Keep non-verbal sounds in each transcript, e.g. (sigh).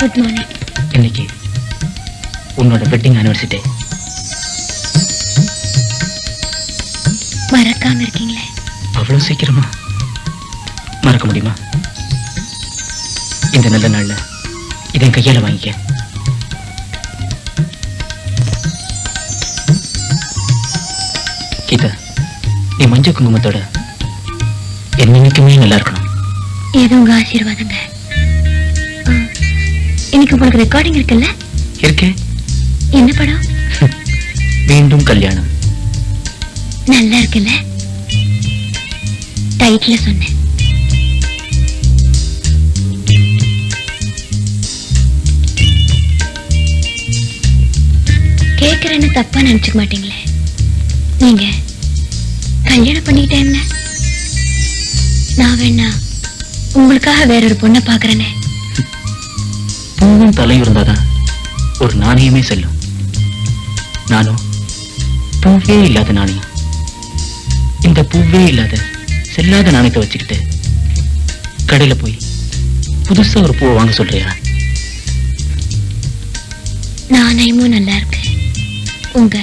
Good morning இன்னைக்கு உன்னோட wedding ஆனிவர்சிட்டி மறக்காம இருக்கீங்களே? அவ்வளவு சீக்கிரமா? மறக்க முடியுமா? இந்த நல்ல நாள்ல இதை என் கையால வாங்கிக்க. கீதா நீ மஞ்சள் குங்குமத்தோட என்னைக்குமே நல்லா இருக்கணும். ஏதோ உங்க ஆசீர்வாதங்க. இன்னைக்கு உங்களுக்கு ரெக்கார்டிங் இருக்குல்ல? இருக்கே. என்ன படம்? (laughs) மீண்டும் கல்யாணம். நல்லா இருக்குல்ல? டைட்டில சொன்னேன். கேக்குறேன்னு தப்பா நினைச்சுக்க மாட்டீங்களே? நீங்க கல்யாணம் பண்ணிக்கிட்டே என்ன நான் வேணா உங்களுக்காக வேற ஒரு பொண்ணை பாக்குறேனே பூவும் தலையும் இருந்தாதான் ஒரு நாணயமே செல்லும். நானும் பூவே இல்லாத நாணயம். இந்த பூவே இல்லாத செல்லாத நாணயத்தை வச்சுக்கிட்டு கடையில போய் புதுசா ஒரு பூவை வாங்க சொல்றியா? நாணயமும் நல்லா இருக்கு. உங்க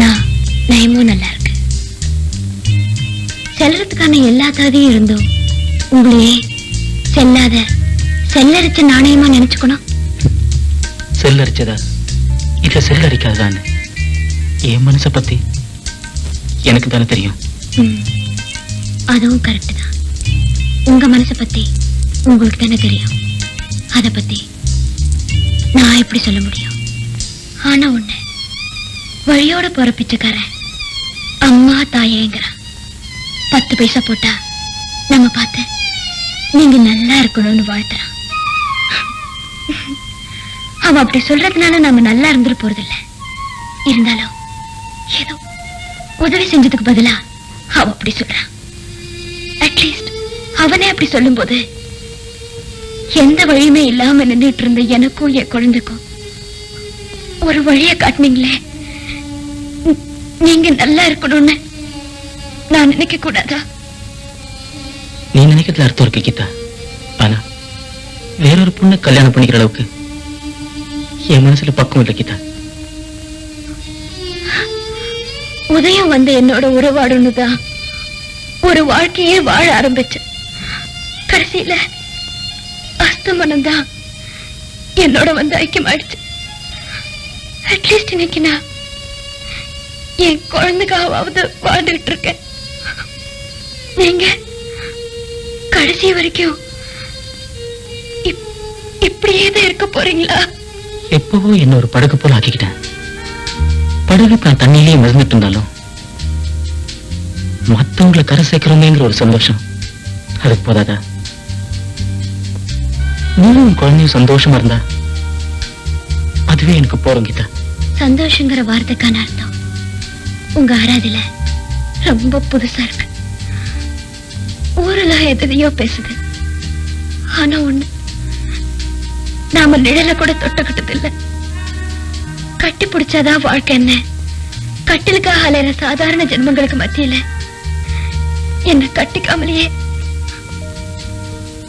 நான் நயமும் நல்லா இருக்கு. செல்றதுக்கான எல்லா தகுதியும் இருந்தும் உங்களையே செல்லாத செல்லரிச்ச நாணயமா நினைச்சுக்கணும். செல்லரிச்சதா? இல்ல செல்லரிக்காதான்னு என் மனசை பத்தி எனக்கு தானே தெரியும். அதுவும் கரெக்ட் தான். உங்க மனசை பத்தி உங்களுக்கு தானே தெரியும். அத பத்தி நான் எப்படி சொல்ல முடியும்? ஆனா ஒண்ணு வழியோட போற பிச்சைக்காரன் அம்மா தாயேங்கிறான் பத்து பைசா போட்டா நம்ம பார்த்து நீங்க நல்லா இருக்கணும்னு வாழ்த்துறான். அவ அப்படி சொல்றதுனால நாம நல்லா இருந்துட்டு போறதில்ல. இருந்தாலும் ஏதோ உதவி செஞ்சதுக்கு பதிலா அவ அப்படி சொல்றான் அட்லீஸ்ட் அவனே அப்படி சொல்லும் போது எந்த வழியுமே இல்லாம நின்றுட்டு இருந்த எனக்கும் என் குழந்தைக்கும் ஒரு வழியை காட்டுனீங்களே. நீங்க நல்லா இருக்கணும்னு நான் நினைக்க கூடாதா? நீ நினைக்கிறதுல அர்த்தம் இருக்கு கீதா. வேறொரு பொண்ணை கல்யாணம் பண்ணிக்கிற அளவுக்கு என் மனசுல பக்கம் இல்லை கீதா. உதயம் வந்து என்னோட உறவாடுன்னு தான் ஒரு வாழ்க்கையே வாழ ஆரம்பிச்சேன் கடைசியில அஸ்தமனம் தான் என்னோட வந்து ஐக்கியமாயிடுச்சு அட்லீஸ்ட் இன்னைக்கு நான் என் குழந்தைக்காவது வாழ்ந்துகிட்டு இருக்கேன். நீங்க கடைசி வரைக்கும் இப்படியே தான் இருக்க போறீங்களா? எப்பவோ என்ன ஒரு படகு போல ஆக்கிக்கிட்டேன். படகு நான் தண்ணியிலேயே மிதந்துட்டு இருந்தாலும் மத்தவங்களை கரை சேர்க்கிறோமேங்கிற ஒரு சந்தோஷம் அதுக்கு போதாதா? உன் குழந்தையும் சந்தோஷமா இருந்தா அதுவே எனக்கு போறோம் கீதா. சந்தோஷங்கிற வார்த்தைக்கான அர்த்தம். உங்க ஆராதில ரொம்ப புதுசா இருக்கு. ஊரெல்லாம் எதையோ பேசுது. ஆனா ஒண்ணு நாம நிழல கூட தொட்டுக்கிட்டது இல்ல. கட்டி பிடிச்சாதான் வாழ்க்கை என்ன? கட்டிலுக்காக அலையிற சாதாரண ஜென்மங்களுக்கு மத்தியில என்ன கட்டிக்காமலேயே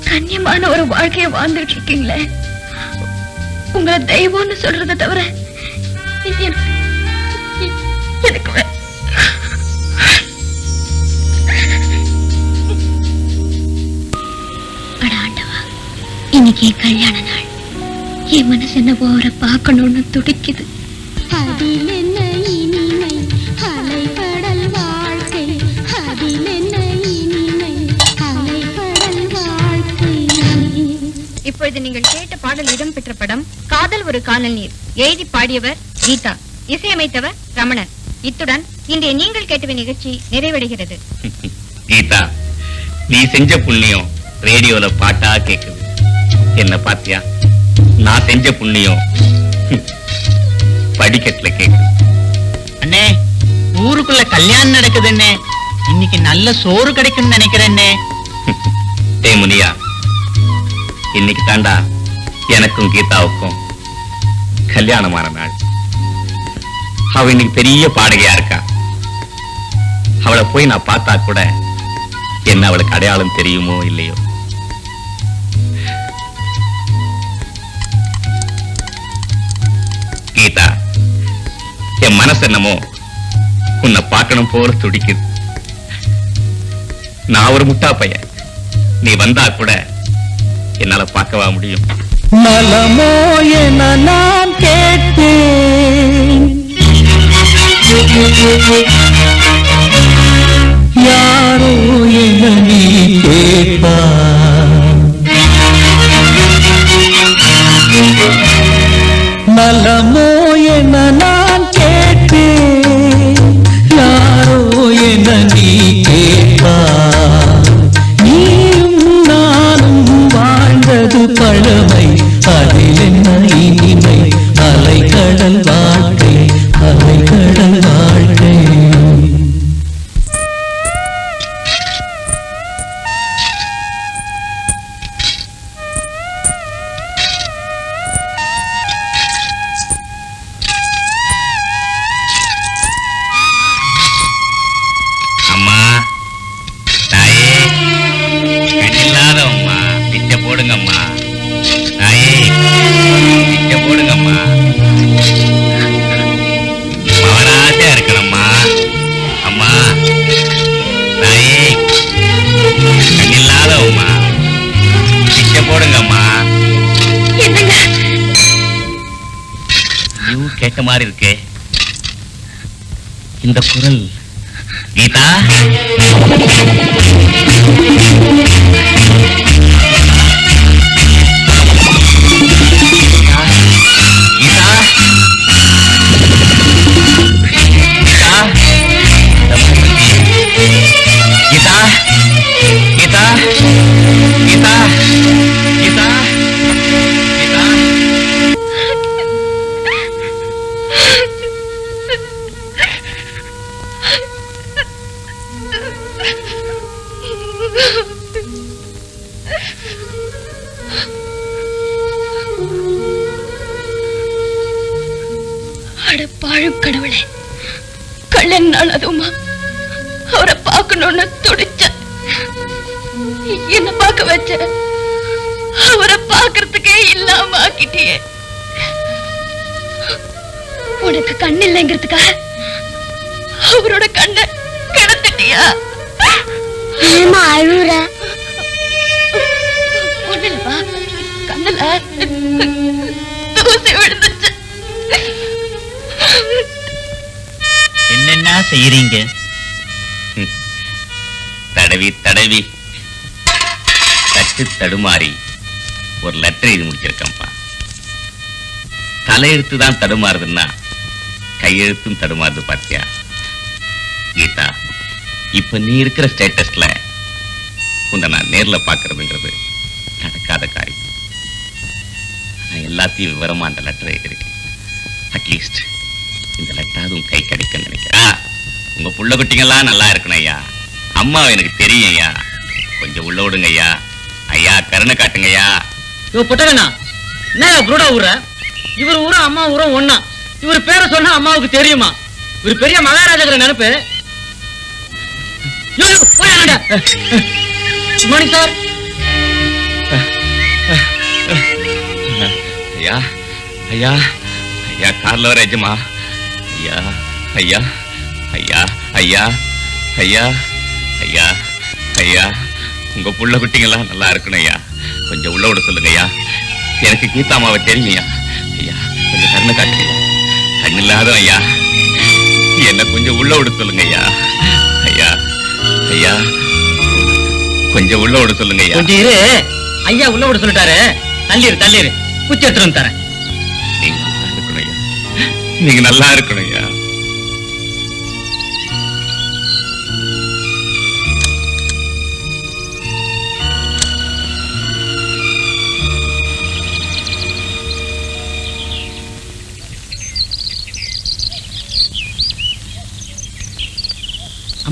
கண்ணியமான ஒரு வாழ்க்கையை வாழ்ந்துட்டு இருக்கீங்களே? உங்களை தெய்வம்னு சொல்றதை தவிர என் மனசு என்னவோ அவரை பார்க்கணும்னு துடிக்குது. அதில் என்ன இனிமை? அலைக்கடல் வாழ்க்கை. அதில் என்ன இனிமை? அலைக்கடல் வாழ்க்கை. இப்பொழுது நீங்கள் கேட்ட பாடல் இடம்பெற்ற படம் காதல் ஒரு காணல் நீர். எழுதி பாடியவர் கீதா. இசையமைத்தவர் ரமணன். இத்துடன் இன்றைய நீங்கள் கேட்டவை நிகழ்ச்சி நிறைவடைகிறது. கீதா நீ செஞ்ச புண்ணியம் ரேடியோல பாட்டா கேக்குது. என்ன பாத்தியா? நான் செஞ்ச புண்ணியம். படிக்கட்டுல கேக்கு அண்ணே ஊருக்குள்ள கல்யாணம் நடக்குது அண்ணே இன்னைக்கு நல்ல சோறு கிடைக்கும்னு நினைக்கிறேன் முனியா இன்னைக்கு தாண்டா எனக்கும் கீதாவுக்கும் கல்யாணமான நாள். அவ இன்னைக்கு பெரிய பாடகையா இருக்கா. அவளை போய் நான் பார்த்தா கூட என்ன அவளுக்கு அடையாளம் தெரியுமோ இல்லையோ. என் மனசு என்னமோ உன்னை பார்க்கணும் போல துடிக்குது. நான் ஒரு முட்டா பையன். நீ வந்தா கூட என்னால பார்க்கவா முடியும்? நலமோ என நான் கேட்டேன். யாரோ என நீ நலமோ கேட்ட மாதிரி இருக்கே. இந்த குரல் கீதா? கடவுளே கள்ளன் நாள் அதுவுமா? அவரை பார்க்கணும்னு துடிச்ச. என்ன பார்க்க வச்ச. அவரை பார்க்கறதுக்கே இல்லாம ஆக்கிட்டியே. உனக்கு கண் இல்லைங்கிறதுக்காக அவரோட கண்ணை கிடத்துட்டியா? ஏமா அழுற? ஒண்ணுலப்பா கண்ணுல தூசி விழுந்துச்சு செய்யறீங்க தடவி தடவி. தட்டு தடுமாறி ஒரு லெட்டர் எழுதி முடிச்சிருக்கேன்ப்பா. தலையெழுத்து தான் தடுமாறுதுன்னா கையெழுத்தும் தடுமாறுது பாத்தியா? கீதா இப்ப நீ இருக்கிற ஸ்டேட்டஸ்ல உன்னை நான் நேர்ல பாக்குறதுங்கிறது நடக்காத காரியம். நான் எல்லாத்தையும் விவரமா அந்த லெட்டர் எழுதியிருக்கேன். அட்லீஸ்ட் இந்த லெட்டராதும் கை கிடைக்கும்னு நினைக்கிறேன். உங்க புள்ள குட்டிங்கெல்லாம் நல்லா இருக்கணும் ஐயா. அம்மா எனக்கு தெரியும் ஐயா. கொஞ்சம் உள்ள விடுங்க ஐயா. ஐயா கருணை காட்டுங்க ஐயா. இவ புட்டகண்ணா என்ன புருடா ஊர இவர் ஊரும் அம்மா ஊரும் ஒண்ணா? இவர் பேரை சொன்னா அம்மாவுக்கு தெரியுமா? இவர் பெரிய மகாராஜாங்கிற நினைப்பு? மார்னிங் சார் ஐயா ஐயா ஐயா கார்ல வர ஐயா ஐயா. ஐயா ஐயா ஐயா ஐயா ஐயா உங்க புள்ள குட்டிங்கெல்லாம் நல்லா இருக்கணும் ஐயா. கொஞ்சம் உள்ள விட சொல்லுங்க ஐயா. எனக்கு கீதாமாவை தெரியும் ஐயா ஐயா கொஞ்சம் கருணை காட்டுங்க ஐயா. கண்ணில்லாத ஐயா. என்ன கொஞ்சம் உள்ள விட சொல்லுங்க ஐயா. ஐயா ஐயா கொஞ்சம் உள்ள விட சொல்லுங்க ஐயா. கொஞ்சம் இரு. ஐயா உள்ள விட சொல்லிட்டாரு. தள்ளிரு தள்ளிரு. குச்சி எடுத்துட்டு தரேன். நீங்க நல்லா இருக்கணும் ஐயா. நீங்க நல்லா இருக்கணும்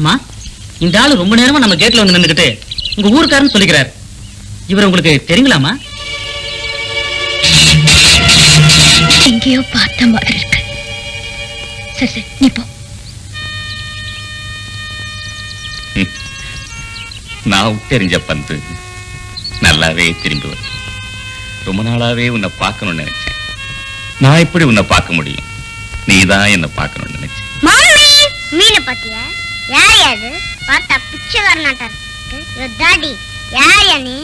அம்மா இந்த ஆளு ரொம்ப நேரமா நம்ம கேட்ல வந்து நின்னுக்கிட்டு உங்க ஊருக்காரன்னு சொல்லிக்கிறாரு. இவர் உங்களுக்கு தெரியுங்களாமா எங்கேயோ பார்த்த மாதிரி இருக்கு. சரி சரி நீ போ. நான் விட்டெறிஞ்ச பந்து நல்லாவே திரும்பி வரும். ரொம்ப நாளாவே உன்னை பார்க்கணும்னு நினைச்சேன். நான் எப்படி உன்னை பார்க்க முடியும்? நீதான் என்ன பார்க்கணும்னு நினைச்சேன். மாமி மீனை பாத்தியா யார் யாது பார்த்தா பிச்சைக்காரனாட்டா இருக்கு. யோ டாடி யார் நீ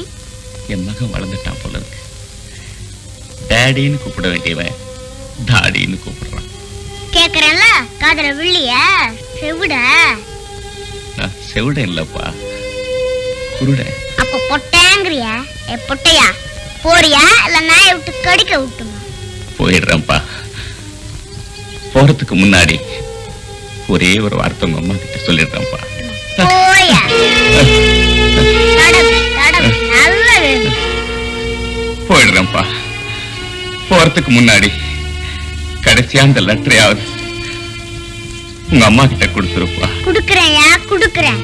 என் மகன் வளர்ந்துட்டான் போல இருக்கு. டேடின்னு கூப்பிட வேண்டியவன் டாடின்னு கூப்பிடுறான். கேக்குறேன்ல? காதல வில்லியா? செவிடா? நான் செவிடன் இல்லப்பா. குருடன் அப்ப பொட்டேங்கிறியா ஏ பொட்டையா? போறியா? இல்ல நாயை விட்டு கடிக்க விட்டுமா? போயிடுறேன்ப்பா. போறதுக்கு முன்னாடி ஒரே ஒரு வார்த்தை உங்க அம்மா கிட்ட சொல்லிடுறேன்ப்பா போயிடுறேன்ப்பா. போறதுக்கு முன்னாடி கடைசியா அந்த லெட்டரையாவது உங்க அம்மா கிட்ட கொடுத்துருப்பா. குடுக்கறேன்யா குடுக்கறேன்.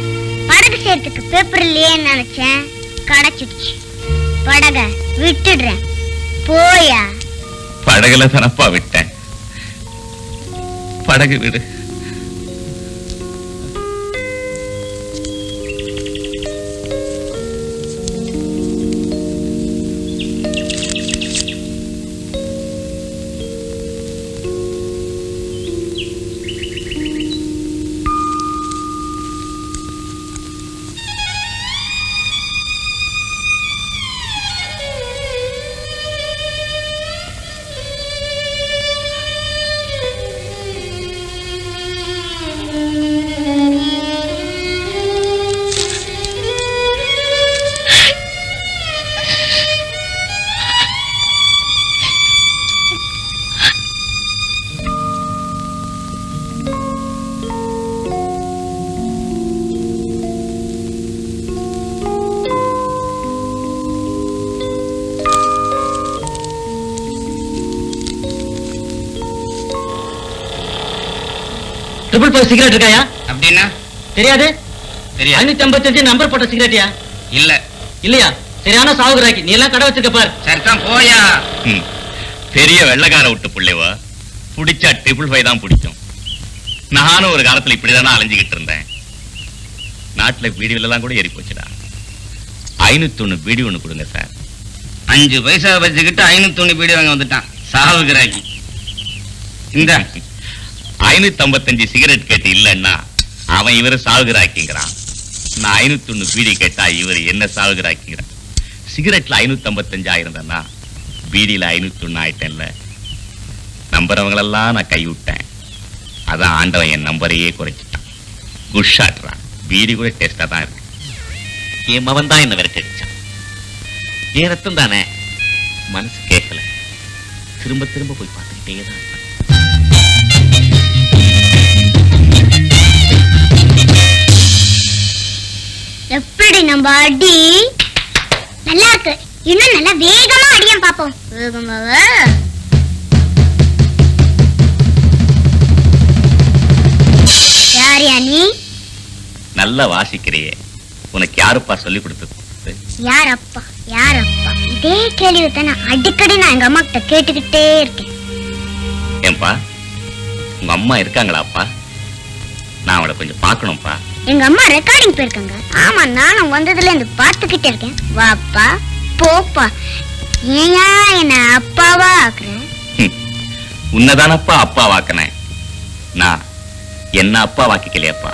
படகு சேர்த்துக்கு பேப்பர் இல்லையேன்னு நினைச்சேன். கிடைச்சிடுச்சு. படக விட்டுடுறேன். போயா? படகுல தானப்பா விட்டேன். படகு விடு. ஃபைவ் சிகரெட் இருக்காயா? அப்படின்னா? தெரியாது? தெரியாது. ஐநூத்தி ஐம்பத்தஞ்சு நம்பர் போட்ட சிகரெட்டியா? இல்ல. இல்லையா? சரியான சாவுகிறாக்கி நீ எல்லாம் கடை வச்சிருக்க பார். சரிதான் போயா. பெரிய வெள்ளக்கார விட்டு புள்ளைவா. பிடிச்சா ட்ரிபிள் ஃபைவ் தான் பிடிக்கும். நானும் ஒரு காலத்துல இப்படிதானே அலைஞ்சுக்கிட்டு இருந்தேன். நாட்டுல வீடியோல எல்லாம் கூட ஏறி போச்சுடா. ஐநூத்தி ஒண்ணு வீடியோ ஒண்ணு கொடுங்க சார். அஞ்சு பைசா வச்சுக்கிட்டு ஐநூத்தி ஒண்ணு பீடி வாங்க வந்துட்டான். சாவுகிறாக்கி இந்த. (laughs) ஐநூத்தி ஐம்பத்தஞ்சு சிகரெட் கேட்டு இல்லைன்னா அவன் இவரை சாகுகிறாக்கிங்கிறான் நான் ஐநூத்தி ஒண்ணு பீடி கேட்டா இவர் என்ன சாகுகிறாக்கிங்கிறான் சிகரெட்ல ஐநூத்தி ஐம்பத்தஞ்சு ஆயிருந்தேன்னா பீடியில ஐநூத்தி ஒண்ணு ஆயிட்டேன்ல நம்புறவங்களெல்லாம் நான் கைவிட்டேன். அதான் ஆண்டவன் என் நம்பரையே குறைச்சிட்டான். குட் ஷாட்றான் பீடி கூட டேஸ்டா தான் இருக்கு. என் மவன் தான் என்ன விரட்டடிச்சான். அடிச்சான் ரத்தம் தானே மனசு கேட்கல. திரும்ப திரும்ப போய் பார்த்துக்கிட்டே தான் எப்படி நம்ம அடி? நல்லா இருக்கு. இன்னும் நல்லா வேகமா அடியும் பாப்போம். வேகமாவா யார் யா நீ? நல்லா வாசிக்கிறியே. உனக்கு யாருப்பா சொல்லி கொடுத்தது யார் அப்பா யார் அப்பா இதே கேள்வி தானே அடிக்கடி நான் எங்க அம்மா கிட்ட கேட்டுக்கிட்டே இருக்கேன். ஏன்பா? உங்க அம்மா இருக்காங்களாப்பா? நான் அவளை கொஞ்சம் பார்க்கணும்ப்பா. எங்க அம்மா ரெக்கார்டிங் போயிருக்காங்க. ஆமா நானும் வந்ததுல இருந்து பார்த்துக்கிட்டே இருக்கேன். வாப்பா போப்பா. ஏயா என்ன அப்பாவா ஆக்குறேன் உன்னதானப்பா அப்பா வாக்குனேன் நான் என்ன அப்பா வாக்கிக்கலையாப்பா